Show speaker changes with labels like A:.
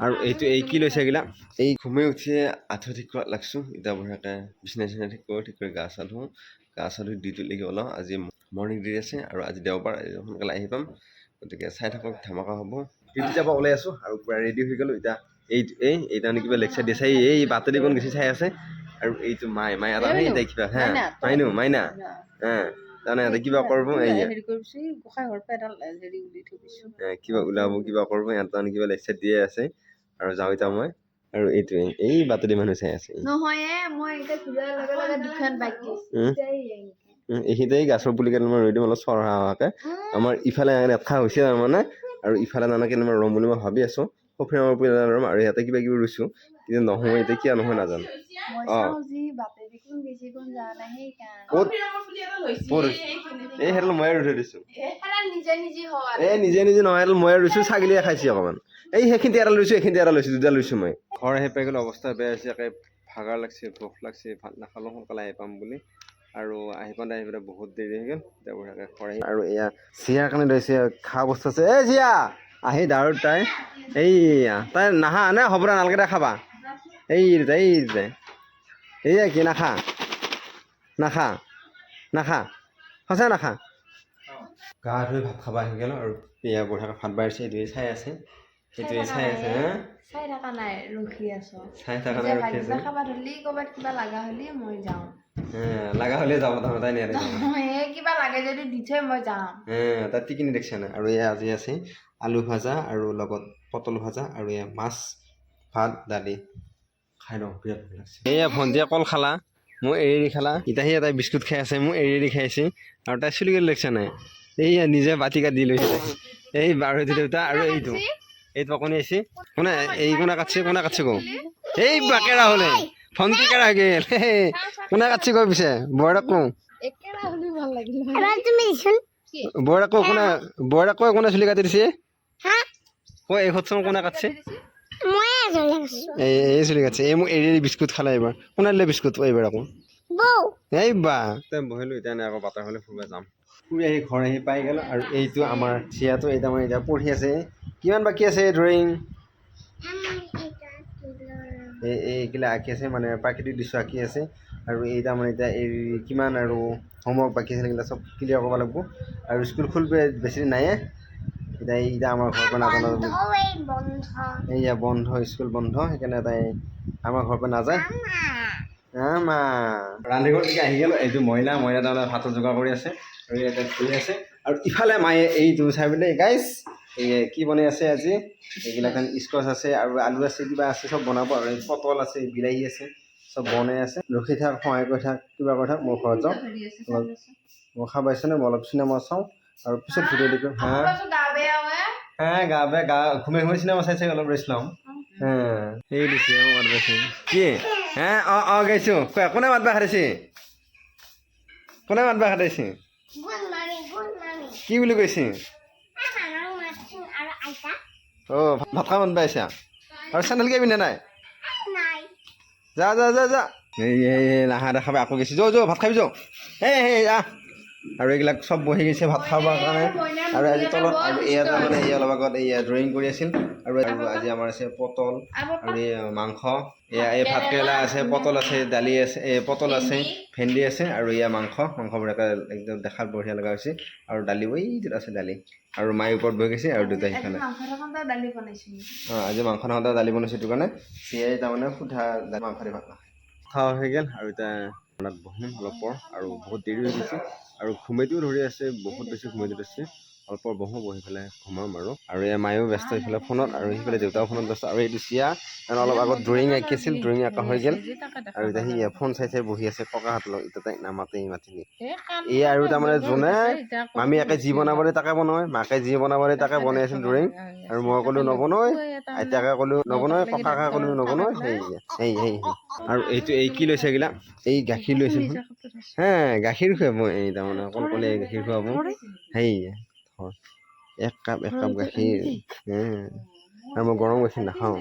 A: আৰু এইটো এই কি লৈছে গিলা? এই ঘুমাই উঠিয়ে আঁঠু ঠিক কৰাত লাগছোঁ। এতিয়া বঢ়িয়াকৈ বিচনা চিচনা ঠিক কৰোঁ ঠিক কৰি গা চা ধুওঁ। গা চা ধুই ডিউটিলৈকে ওলাওঁ। আজি মৰ্ণিং ডিউটি আছে আৰু আজি দেওবাৰ আজি সোনকালে আহি পাম। গতিকে চাই থাকক ধামাকা হ'ব। ডিউটি যাব ওলাই আছোঁ আৰু পূৰা ৰেডি হৈ গ'লোঁ। এতিয়া এই এই এই তাৰমানে কিবা লেকচাৰ দিয়ে চাই এই বাতৰি কোন গেছি চাই আছে? আৰু এইটো মাই মাই এটা তাই কিবা হা মাইনো মাইনা হা তাৰমানে এটা কিবা কৰিব এই
B: হেৰি কৰিছো গোসাঁই ঘৰৰ পৰা এডাল হেৰি উলি থৈ
A: কিবা ওলাব কিবা কৰিব ইয়াত তাৰমানে কিবা লেকচাৰ দিয়ে আছে। আৰু যাওঁ এতিয়া মই আৰু এইটোৱে এই বাতৰি মানুহ চাই আছে। এইখিনিতেই গাছৰ পুলি কেইটা মই ৰৈ দিম অলপ চৰহা হোৱাকে। আমাৰ ইফালে এঠা হৈছে তাৰমানে আৰু ইফালে নানাকে মই ৰম বুলি মই ভাবি আছোঁ। সফিৰামৰ পুলি এটা ৰম আৰু ইয়াতে কিবা কিবি ৰুইছোঁ। কিন্তু নহয় এতিয়া কিয় নহয় নাজানো। অঁ। এই সেইটো ময়ে ৰুই থৈ দিছোঁ। এই নিজে নিজে নহয় এডাল ময়ে ৰুইছোঁ ছাগলীয়ে খাইছে অকণমান। এই সেইখিনিতে এটা লৈছোঁ এইখিনিতে এটা লৈছোঁ দুটা লৈছোঁ মই। ঘৰ আহি পাই গ'লে অৱস্থা বেয়া হৈছে একে ভাগৰ লাগছে ভোক লাগছে ভাত নাখালোঁ সোনকালে আহি পাম বুলি। আৰু আহি পাওঁতে আহি পেলাই বহুত দেৰি হৈ গ'ল ঘৰ আহি আৰু এয়া চিয়াৰ কাৰণে লৈছে খোৱা বস্তু আছে। এই চিয়া আহি দাউৰ তাই এইয়া তাই নাহা নে হ'ব দে নালগে দে খাবা। এই দুটা এই এইয়া কি নাখা। নাখা। নাখা। সঁচাই নাখা। গা ধুই ভাত খাব আহি গ'লোঁ আৰু এয়া বঢ়িয়াকৈ ভাত বাঢ়িছে এইটোৱে চাই আছে। সেইটোৱে চাই আছে হা?
B: চাই থকা নাই ৰখি আছো।
A: চাই থকা নাই ৰখি আছে।
B: খাবা ধৰিলি ক'ৰবাত কিবা লগা হ'লে মই যাওঁ।
A: লাগা হ'লে যাব তাৰমানে তাই নিয়াৰে
B: কিবা লাগে যদি দি থৈ মই যাওঁ।
A: তাত টিকিনি দেখিছে নাই? আৰু এয়া আজি আছে আলু ভাজা আৰু লগত পটল ভাজা আৰু এয়া মাছ ভাত দালি। খাই লওঁ বিৰাট ভাল লাগছে। এয়া ভণ্টিয়ে কল খালা মই এৰি এৰি খালা। এতিয়া সি তাই বিস্কুট খাই আছে মই এৰি এৰি খাই আছে। আৰু তাই চুলি কৰি দেখিছে নাই? এইয়া নিজে বাতি কাটি লৈছে। এই বাৰতি দেউতা আৰু এইটো। এইটো অকণি আহিছে কোনে? এই কোনে কাটছে? কোনে কাটছে কওঁ? এই বাকেৰা হ'লে। ভণ্টি কেৰা হৈ গ'ল। হে কোনে কাটছে কৈ পিছে? বৰদাক কওঁ। বৰদাক কওঁ কোনে? বৰদাক কয় কোনে চুলি কাটি দিছে? কৈ এই সৎসং কোনে কাটছে? এই এই চুলি কাটছে। এই মোক এৰি এৰি বিস্কুট খালে এইবাৰ। কোনে দিলে বিস্কুট এইবাৰ আকৌ? এই বা তই বহিলোঁ এতিয়া নে আকৌ বাটাৰ হ'লে ফুৰিব যাম। ফুৰি আহি ঘৰ আহি পাই গ'লোঁ আৰু এইটো আমাৰ চিয়াটো এই তাৰমানে এতিয়া পঢ়ি আছে। কিমান বাকী আছে ড্ৰয়িং এই এইগিলা আঁকি আছে মানে প্ৰাকৃতিক দৃশ্য আঁকি আছে। আৰু এই তাৰমানে এতিয়া এই কিমান আৰু হোমৱৰ্ক বাকী আছে সেইগিলা চব ক্লিয়াৰ কৰিব লাগিব। আৰু স্কুল খুলিব বেছি নাইয়ে এতিয়া এই এতিয়া আমাৰ ঘৰৰ পৰা নাজানো এইয়া বন্ধ স্কুল বন্ধ সেইকাৰণে তাই আমাৰ ঘৰৰ পৰা নাযায়। মা ৰান্ধি ঘৰলৈকে আহি গ'ল এইটো মইনা মইনা তাৰমানে ভাতৰ যোগাৰ কৰি আছে আৰু ইয়াতে ধুই আছে। আৰু ইফালে মায়ে এইটো চাই পেলাই গাইছ এই কি বনাই আছে আজি? এইগিলাক স্কচ আছে আৰু আলু আছে কিবা আছে চব বনাব আৰু এই পটল আছে বিলাহী আছে চব বনাই আছে। ৰখি থাক সহায় কৰি থাক কিবা কৰি থাক মোৰ ঘৰত যাওঁ। অলপ মই খাব পাইছেনে মই অলপ চিনেমা চাওঁ। আৰু পিছত ভিডিঅ' দিম হা?
B: হয়
A: হা গা বেয়া গা ঘুমাই ঘুমাই চিনেমা চাই চাই অলপ ৰেষ্ট ল'ম হা। সেই দিছে কি? হে অঁ অঁ গাইছোঁ। কোনে মাত বা কোনে মাত বা কি বুলি কৈছি? অঁ ভাত খাব মন পাইছা? আৰু চেণ্ডেল কিয় পিন্ধা নাই? যা যা যা যা। এই নাহা দেখাব আকৌ গৈছে। যৌ যৌ ভাত খাবি যাওঁ এই হে আহ। আৰু এইবিলাক চব বহি গৈছে ভাত খাবৰ কাৰণে। আৰু আজি তলত আৰু এয়া তাৰমানে এই অলপ আগত এয়া ড্ৰয়িং কৰি আছিল। আৰু আজি আমাৰ আছে পটল আৰু মাংস। এয়া এই ভাত কেৰেলা আছে পটল আছে দালি আছে এই পটল আছে ভেন্দি। আছে আৰু এয়া মাংস। মাংসবোৰ একে একদম দেখাত বঢ়িয়া লগা হৈছে। আৰু দালি এইটোত আছে দালি। আৰু মায়ে ওপৰত বহি গৈছে আৰু দেউতাই সিফালে।
B: দালি বনাইছো
A: অঁ আজি মাংস নহওঁতে দালি বনাইছোঁ সেইটো কাৰণে চিয়াই তাৰমানে সুধা মাংস দি ভাত নাখায়। খাওঁ হৈ গ'ল আৰু এতিয়া বহিম অলপ পৰ আৰু বহুত দেৰি হৈ গৈছে। আৰু ঘুমাইটোও ধৰি আছে, বহুত বেছি ঘুমাইটো আছে। অলপ বহোঁ, বহি পেলাই ঘুমাম আৰু। আৰু এয়া মায়েও ব্যস্ত সিফালে ফোনত আৰু সিফালে দেউতাও ফোনত ব্যস্ত। আৰু এইটো চিয়া অলপ আগত ড্ৰয়িং আঁকি আছিল ড্ৰয়িং আঁকা হৈ গ'ল। আৰু এতিয়া সি ফোন চাই চাই বহি আছে ককাহঁতৰ লগত। এতিয়া তাইক নামাতেই মাতিনি এই আৰু তাৰমানে যোনে মামী একে যি বনাব দিয়ে তাকে বনায়, মাকে যি বনাব দিয়ে তাকে বনাই আছিল ড্ৰয়িং আৰু মই ক'লো নবনাই আইতাকে ক'লো নবনাই ককাকে ক'লো নবনাই সেই সেই সেই আৰু এইটো, এই কি লৈছে এইগিলা এই গাখীৰ লৈছে হে, গাখীৰ খুৱাব এই তাৰমানে। অকল ক'লে গাখীৰ খুৱাব? ধৰ এক কাপ এক কাপ গাখীৰ। হে আৰু মই গৰম গাখীৰ নাখাওঁ।